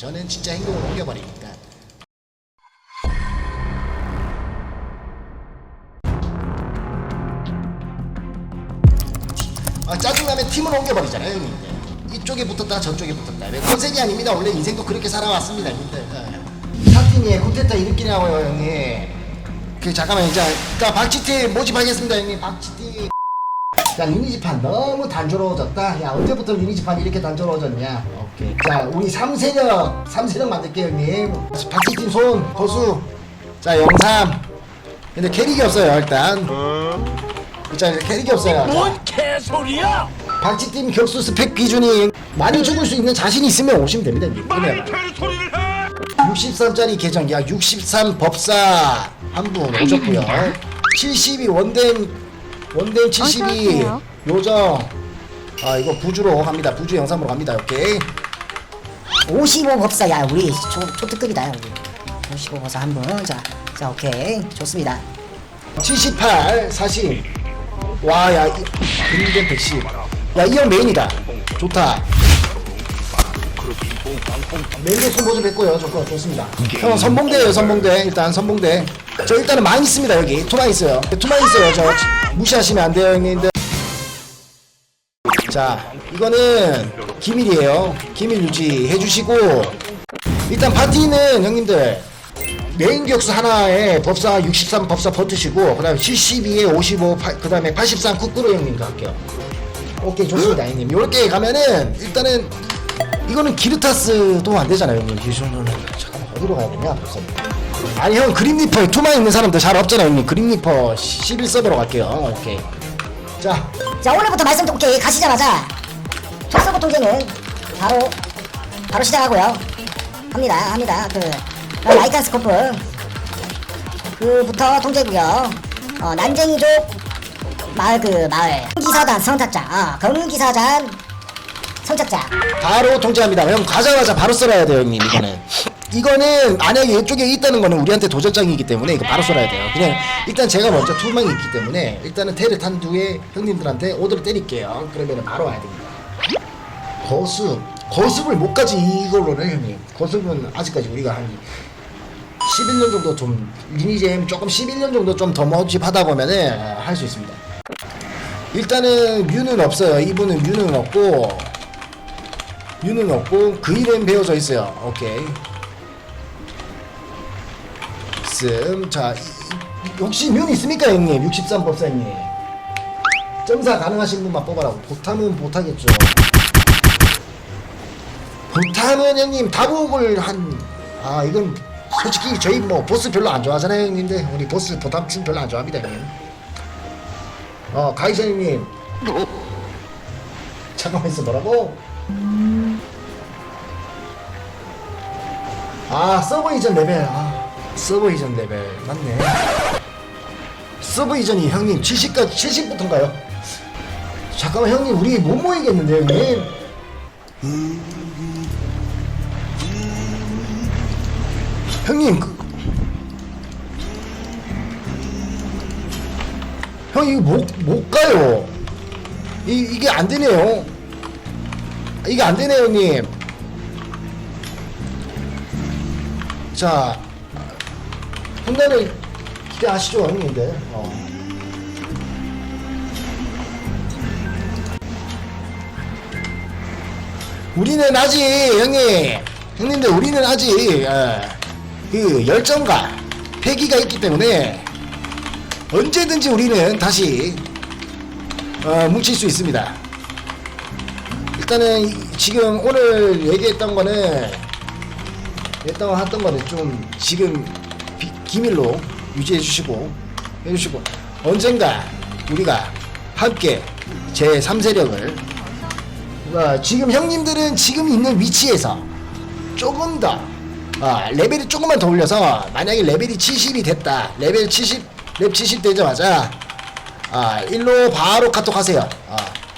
저는 진짜 행동을 옮겨버리니까. 아, 짜증나면 팀을 옮겨버리잖아요, 형님들. 이쪽에 붙었다, 저쪽에 붙었다. 왜 컨셉이 아닙니다. 원래 인생도 그렇게 살아왔습니다, 형님들. 예. 사틴이의 굿테타 이름끼리 나와요, 형님. 그, 잠깐만, 이제, 자, 박지티 모집하겠습니다, 형님. 박지티. 자, 리니지판 너무 단조로워졌다. 야, 언제부터 리니지판이 이렇게 단조로워졌냐? 오케이. 자, 우리 3세력, 3세력 만들게요, 형님. 박지팀 손, 거수. 자, 영삼. 근데 캐릭이 없어요, 일단. 자, 캐릭이 없어요. 뭔 개소리야! 박지팀 격수 스펙 기준이 많이 죽을 수 있는 자신 있으면 오시면 됩니다. 형님. 해! 63짜리 계정, 야, 63 법사 한 분 오셨고요. 72 원댐, 원댐 72 어서 오세요. 요정. 아, 이거 부주로 갑니다. 부주 영상으로 갑니다. 오케이. 55 법사 야 우리 초, 초특급이다 우리 55 법사 한분 자, 자 오케이 좋습니다 78 40. 와, 야, 이, 근댐 110. 야, 이형 메인이다. 좋다. 메인대 순보좀 했고요. 좋고, 좋습니다. 형, 선봉대예요 선봉대. 일단 선봉대. 저 일단은 많이 있습니다, 여기. 투마 있어요. 투마 있어요. 저 무시하시면 안 돼요, 형님들. 자, 이거는 기밀이에요. 기밀 유지해 주시고 일단 파티는 형님들 메인 격수 하나에 법사 63 법사 버티시고 그 다음에 72에 55 그 다음에 83 쿠꾸로 형님도 할게요. 오케이 좋습니다 형님. 요렇게 가면은 일단은 이거는 기르타스도 안 되잖아요 형님. 이 정도는 잠깐만 어디로 가야 되냐 벌써. 아니 형 그림리퍼에 투마 있는 사람들 잘 없잖아요 형님. 그림리퍼 11 서버로 갈게요. 오케이. 자 자 오늘부터 말씀 오케이 가시자마자 첫 서버 통제는 바로 바로 시작하고요 합니다 합니다 그 어, 라이칸 스코프 그부터 통제고요 어 난쟁이족 마을 그 마을 기사단 성착자 어 검은 기사단 성착자 바로 통제합니다. 형 가자마자 바로 썰어야 돼요, 형님. 이거는. 이거는 만약에 이쪽에 있다는 거는 우리한테 도전장이기 때문에 이거 바로 썰어야 돼요. 그냥 일단 제가 먼저 투망이 있기 때문에 일단은 테를 탄 뒤에 형님들한테 오더를 때릴게요. 그러면 바로 와야 됩니다. 거습. 거습을 못 가지 이걸로는 형님. 거습은 아직까지 우리가 한 11년 정도 좀 리니잼 조금 11년 정도 좀 더 모집하다 보면은 할 수 있습니다. 일단은 뮤는 없어요. 이분은 뮤는 없고 유는 없고 그 이름 배워져 있어요. 오케이. 씀. 자, 이- 이- 혹시 뮤 있습니까, 형님? 63 법사님. 점사 가능하신 분만 뽑아라고. 보탐은 못하겠죠. 보탐은 형님 다복을 한. 아, 이건 솔직히 저희 뭐 보스 별로 안 좋아하잖아요, 형님들. 우리 보스 보탐 춤 별로 안 좋아합니다, 형님. 어, 가이사 형님. 잠깐만 있어 뭐라고? 아 서버 이전 레벨 아 서버 이전 레벨 맞네. 서버 이전이 형님 70까지 70부터인가요? 잠깐만 형님 우리 못 모이겠는데 형님? 형님 그 형 이거 못, 못 가요. 이, 이게 안 되네요. 이게 안 되네요 형님. 자, 혼나는 기대하시죠, 형님들. 어. 우리는 아직, 형님, 형님들, 우리는 아직, 어, 그, 열정과 패기가 있기 때문에, 언제든지 우리는 다시, 어, 뭉칠 수 있습니다. 일단은, 이- 지금 오늘 얘기했던 거는, 했던 했던 거는 좀 지금 비, 기밀로 유지해 주시고 해주시고 언젠가 우리가 함께 제 3세력을 어, 지금 형님들은 지금 있는 위치에서 조금 더 어, 레벨이 조금만 더 올려서 만약에 레벨이 70이 됐다 레벨 70 랩 70 되자마자 아 일로 바로 카톡 하세요. 어,